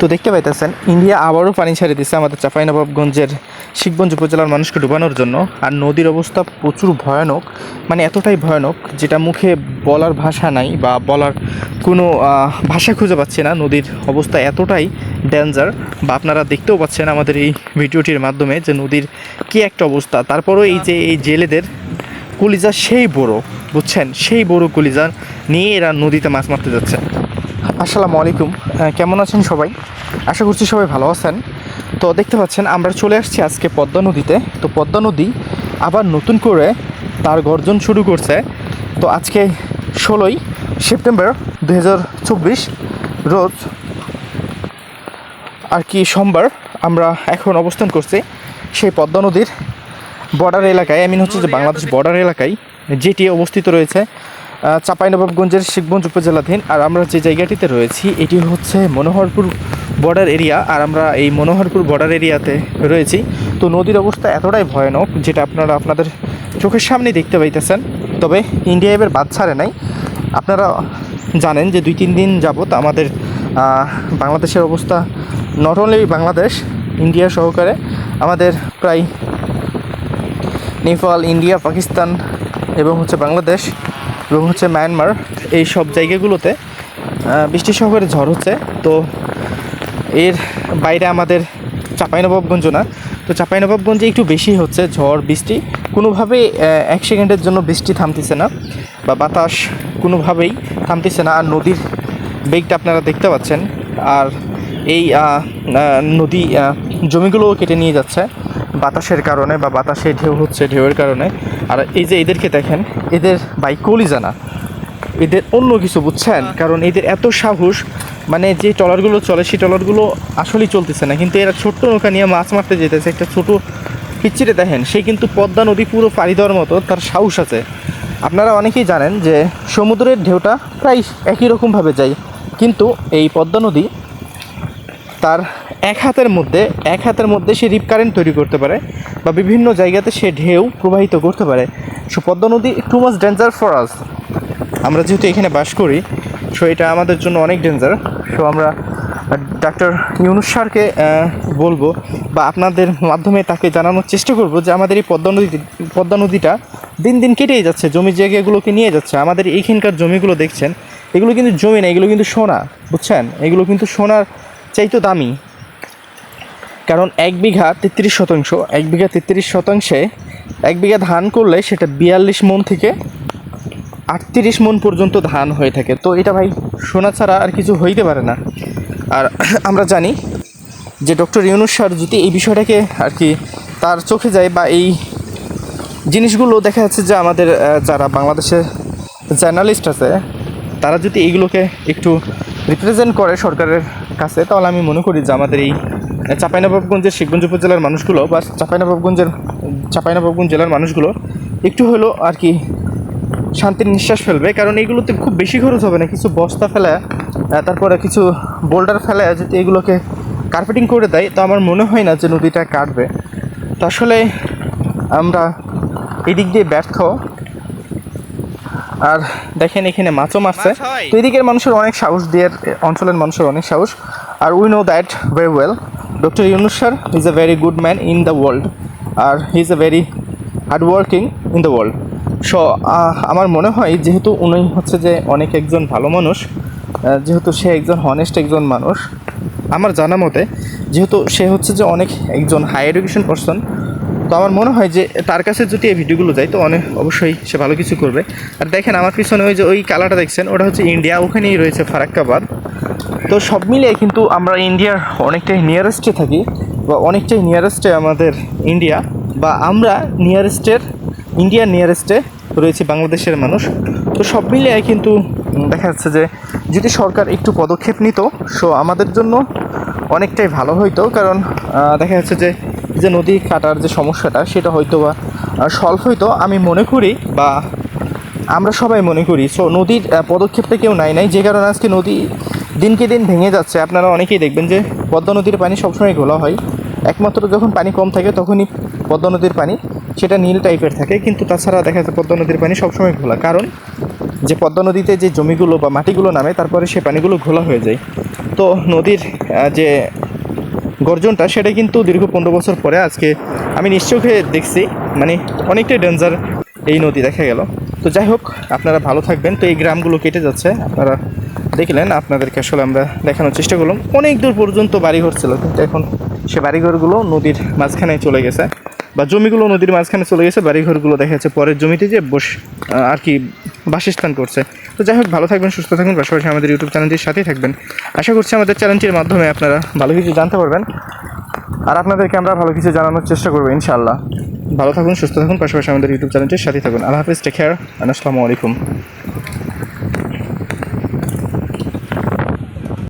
তো দেখতে পাইতেছেন, ইন্ডিয়া আবারও পানি ছেড়ে দিচ্ছে আমাদের চাঁপাইনবাবগঞ্জের শিবগঞ্জ উপজেলার মানুষকে ডুবানোর জন্য। আর নদীর অবস্থা প্রচুর ভয়ানক মানে এতটাই ভয়ানক, যেটা মুখে বলার ভাষা নাই বা বলার কোনো ভাষা খুঁজে পাচ্ছে না। নদীর অবস্থা এতটাই ডেঞ্জার বা আপনারা দেখতেও পাচ্ছেন আমাদের এই ভিডিওটির মাধ্যমে যে নদীর কী একটা অবস্থা। তারপরেও এই যে, এই জেলেদের কলিজা সেই বড়, বুঝছেন? সেই বড় কলিজা নিয়ে এরা নদীতে মাছ মারতে যাচ্ছে। আসসালামু আলাইকুম। কেমন আছেন সবাই? আশা করছি সবাই ভালো আছেন। তো দেখতে পাচ্ছেন, আমরা চলে আসছি আজকে পদ্মা নদীতে। তো পদ্মা নদী আবার নতুন করে তার গর্জন শুরু করছে। তো আজকে ষোলোই সেপ্টেম্বর দু হাজার চব্বিশ রোজ আর কি সোমবার আমরা এখন অবস্থান করছি সেই পদ্মা নদীর বর্ডার এলাকায়। আই হচ্ছে যে বাংলাদেশ বর্ডার এলাকায় যেটি অবস্থিত রয়েছে। চাঁপাইনবাবগঞ্জের শিখগঞ্জ উপজেলাধীন। আর আমরা যে জায়গাটিতে রয়েছি, এটি হচ্ছে মনোহরপুর বর্ডার এরিয়া। আর আমরা এই মনোহরপুর বর্ডার এরিয়াতে রয়েছি। তো নদীর অবস্থা এতটাই ভয়ানক, যেটা আপনারা আপনাদের চোখের সামনে দেখতে পাইতেছেন। তবে ইন্ডিয়া এবার বাদ ছাড়ে নাই। আপনারা জানেন যে দুই তিন দিন যাবত আমাদের বাংলাদেশের অবস্থা নট অনলি বাংলাদেশ, ইন্ডিয়া সহকারে আমাদের প্রায় নেপাল, ইন্ডিয়া, পাকিস্তান এবং হচ্ছে বাংলাদেশ এবং হচ্ছে মায়ানমার এই সব জায়গাগুলোতে বৃষ্টি সহকারে ঝড় হচ্ছে। তো এর বাইরে আমাদের চাঁপাইনবাবগঞ্জ না। তো চাঁপাইনবাবগঞ্জে একটু বেশি হচ্ছে ঝড়, বৃষ্টি। কোনোভাবেই এক সেকেন্ডের জন্য বৃষ্টি থামতেছে না বা বাতাস কোনোভাবেই থামতেছে না। আর নদীর বেগটা আপনারা দেখতে পাচ্ছেন। আর এই নদী জমিগুলোও কেটে নিয়ে যাচ্ছে। বাতাসের কারণে বা বাতাসে ঢেউ হচ্ছে ঢেউয়ের কারণে। আর এই যে এদেরকে দেখেন, এদের বাই কলিজানা। এদের অন্য কিছু বুঝছেন? কারণ এদের এত সাহস মানে যে ট্রলারগুলো চলে, সেই ট্রলারগুলো আসলেই চলতেছে না। কিন্তু এরা ছোট্ট নৌকা নিয়ে মাছ মারতে যেতেছে, একটা ছোট পিচ্ছিরে দেখেন। সে কিন্তু পদ্মা নদী পুরো পাড়ি দেওয়ার মতো, তার সাহস আছে। আপনারা অনেকেই জানেন যে সমুদ্রের ঢেউটা প্রায় একই রকমভাবে যায়। কিন্তু এই পদ্মা নদী তার এক হাতের মধ্যে, এক হাতের মধ্যে সে রিপ কারেন্ট তৈরি করতে পারে বা বিভিন্ন জায়গাতে সে ঢেউ প্রবাহিত করতে পারে। সো পদ্মা নদী too much danger for us আমরা যেহেতু এখানে বাস করি সো এটা আমাদের জন্য অনেক ডেঞ্জার সো আমরা ডাক্তার ইউনুস স্যারকে বলব বা আপনাদের মাধ্যমে তাকে জানানোর চেষ্টা করব যে আমাদের এই পদ্মা নদী, পদ্মা নদীটা দিন দিন কেটেই যাচ্ছে, জমি জায়গাগুলোকে নিয়ে যাচ্ছে। আমাদের এইখানকার জমিগুলো দেখছেন, এগুলো কিন্তু জমি না, এগুলো কিন্তু সোনা, বুঝছেন? এগুলো কিন্তু সোনার চাইতো দামি। কারণ এক বিঘা তেত্রিশ শতাংশ, এক বিঘা তেত্রিশ শতাংশে এক বিঘা ধান করলে সেটা বিয়াল্লিশ মন থেকে আটত্রিশ মন পর্যন্ত ধান হয়ে থাকে। তো এটা ভাই সোনা ছাড়া আর কিছু হইতে পারে না। আর আমরা জানি যে ডক্টর ইউনুস স্যার যদি এই বিষয়টাকে আর কি তার চোখে যায় বা এই জিনিসগুলো দেখা যাচ্ছে যে আমাদের যারা বাংলাদেশের জার্নালিস্ট আছে, তারা যদি এইগুলোকে একটু রিপ্রেজেন্ট করে সরকারের কাছে, তাহলে আমি মনে করি যে আমাদের এই চাঁপাইনবাবগঞ্জের শিখগঞ্জ উপজেলার মানুষগুলো বা চাঁপাইনবাবগঞ্জের চাঁপাইনবাবগঞ্জ জেলার মানুষগুলো একটু হলেও আর কি শান্তির নিঃশ্বাস ফেলবে। কারণ এইগুলোতে খুব বেশি খরচ হবে না। কিছু বস্তা ফেলে তারপরে কিছু বোল্ডার ফেলে যদি এগুলোকে কার্পেটিং করে দেয় তো আমার মনে হয় না যে নদীটা কাটবে। তো আসলে আমরা এদিক দিয়ে ব্যর্থ। আর দেখেন এখানে মাছও মারছে। তো এদিকের মানুষের অনেক সাহস দিয়ে অঞ্চলের মানুষের অনেক সাহস। আর we know that very well doctor Yunus sir is a very good man in the world R he is a very hard working in the world so আমার মনে হয় যেহেতু উনি হচ্ছে যে অনেক একজন ভালো মানুষ যেহেতু সে একজন হনেস্ট একজন মানুষ, আমার জানা মতে যেহেতু সে হচ্ছে যে অনেক একজন হাই এডুকেশন পারসন তো আমার মনে হয় যে তার কাছে যদি এই ভিডিওগুলো যায়, তো অনেক অবশ্যই সে ভালো কিছু করবে। আর দেখেন আমার পিছনে ওই যে ওই কালারটা দেখছেন, ওটা হচ্ছে ইন্ডিয়া ওখানেই রয়েছে ফারাক্কাবাদ। তো সব মিলিয়ে কিন্তু আমরা ইন্ডিয়ার অনেকটাই নিয়ারেস্টে থাকি, বা অনেকটাই নিয়ারেস্টে আমাদের ইন্ডিয়া, বা আমরা নিয়ারেস্টের ইন্ডিয়ার নিয়ারেস্টে রয়েছে বাংলাদেশের মানুষ। তো সব মিলিয়ে কিন্তু দেখা যাচ্ছে যে, যদি সরকার একটু পদক্ষেপ নিত সো আমাদের জন্য অনেকটাই ভালো হইতো। কারণ দেখা যাচ্ছে যে যে নদী কাটার যে সমস্যাটা, সেটা হয়তো বা সলভ হইতো। আমি মনে করি, বা আমরা সবাই মনে করি সো নদীর পদক্ষেপটা কেউ নাই নাই। যে কারণে আজকে নদী দিনকে দিন ভেঙে যাচ্ছে। আপনারা অনেকেই দেখবেন যে পদ্মা নদীর পানি সবসময় ঘোলা হয়। একমাত্র যখন পানি কম থাকে তখনই পদ্মা নদীর পানি, সেটা নীল টাইপের থাকে। কিন্তু তাছাড়া দেখা যাচ্ছে পদ্মা নদীর পানি সবসময় ঘোলা কারণ যে পদ্মা নদীতে যে জমিগুলো বা মাটিগুলো নামে, তারপরে সে পানিগুলো ঘোলা হয়ে যায়। তো নদীর যে গর্জনটা, সেটা কিন্তু দীর্ঘ পনেরো বছর পরে আজকে আমি নিশ্চয়ই দেখছি। মানে অনেকটাই ডেঞ্জার এই নদী দেখা গেল। তো যাই হোক, আপনারা ভালো থাকবেন। তো এই গ্রামগুলো কেটে যাচ্ছে। আপনারা দেখলেন, আপনাদেরকে আসলে আমরা দেখানোর চেষ্টা করলাম। অনেক দূর পর্যন্ত বাড়িঘর ছিল, কিন্তু এখন সে বাড়িঘরগুলো নদীর মাঝখানে চলে গেছে। বা জমিগুলো নদীর মাঝখানে চলে গেছে, বাড়িঘরগুলো দেখা যাচ্ছে পরের জমিতে যে বস আর কি বাসস্থান করছে। তো যাই হোক, ভালো থাকবেন, সুস্থ থাকবেন পাশাপাশি আমাদের ইউটিউব চ্যানেলটির সাথেই থাকবেন। আশা করছি আমাদের চ্যানেলটির মাধ্যমে আপনারা ভালো কিছু জানতে পারবেন। আর আপনাদেরকে আমরা ভালো কিছু জানানোর চেষ্টা করব, ইনশাআল্লাহ। ভালো থাকুন, সুস্থ থাকুন, পাশাপাশি আমাদের ইউটিউব চ্যানেলটির সাথে থাকুন। আল্লাহ হাফিজ টেক কেয়ার আসসালামু আলাইকুম।